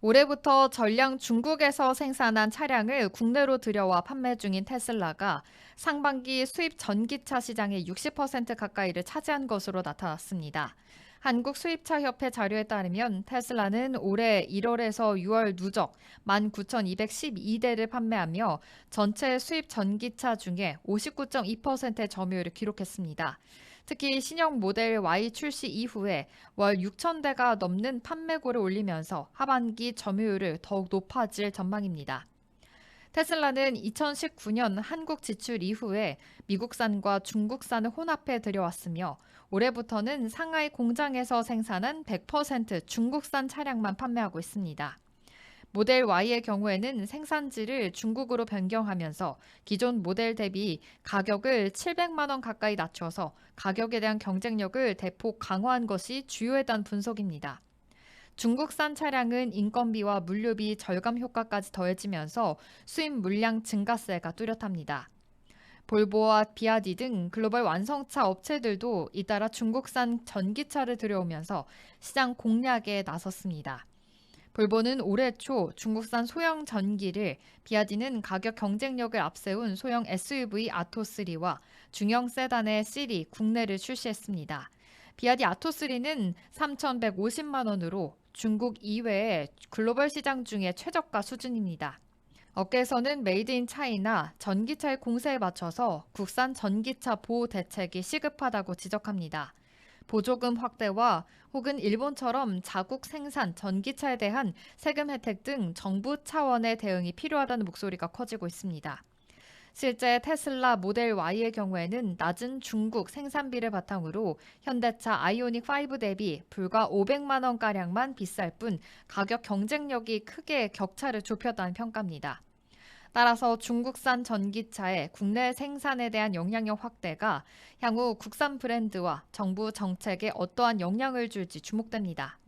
올해부터 전량 중국에서 생산한 차량을 국내로 들여와 판매 중인 테슬라가 상반기 수입 전기차 시장의 60% 가까이를 차지한 것으로 나타났습니다. 한국 수입차 협회 자료에 따르면 테슬라는 올해 1월에서 6월 누적 19,212대를 판매하며 전체 수입 전기차 중에 59.2%의 점유율을 기록했습니다. 특히 신형 모델 Y 출시 이후에 월 6,000대가 넘는 판매고를 올리면서 하반기 점유율을 더욱 높아질 전망입니다. 테슬라는 2019년 한국 지출 이후에 미국산과 중국산을 혼합해 들여왔으며 올해부터는 상하이 공장에서 생산한 100% 중국산 차량만 판매하고 있습니다. 모델 Y의 경우에는 생산지를 중국으로 변경하면서 기존 모델 대비 가격을 700만 원 가까이 낮춰서 가격에 대한 경쟁력을 대폭 강화한 것이 주요했다는 분석입니다. 중국산 차량은 인건비와 물류비 절감 효과까지 더해지면서 수입 물량 증가세가 뚜렷합니다. 볼보와 비아디 등 글로벌 완성차 업체들도 잇따라 중국산 전기차를 들여오면서 시장 공략에 나섰습니다. 볼보는 올해 초 중국산 소형 전기를, 비아디는 가격 경쟁력을 앞세운 소형 SUV 아토3와 중형 세단의 시리 국내를 출시했습니다. 비아디 아토3는 3,150만 원으로 중국 이외의 글로벌 시장 중에 최저가 수준입니다. 업계에서는 메이드 인 차이나 전기차의 공세에 맞춰서 국산 전기차 보호 대책이 시급하다고 지적합니다. 보조금 확대와 혹은 일본처럼 자국 생산 전기차에 대한 세금 혜택 등 정부 차원의 대응이 필요하다는 목소리가 커지고 있습니다. 실제 테슬라 모델 Y의 경우에는 낮은 중국 생산비를 바탕으로 현대차 아이오닉 5 대비 불과 500만 원가량만 비쌀 뿐 가격 경쟁력이 크게 격차를 좁혔다는 평가입니다. 따라서 중국산 전기차의 국내 생산에 대한 영향력 확대가 향후 국산 브랜드와 정부 정책에 어떠한 영향을 줄지 주목됩니다.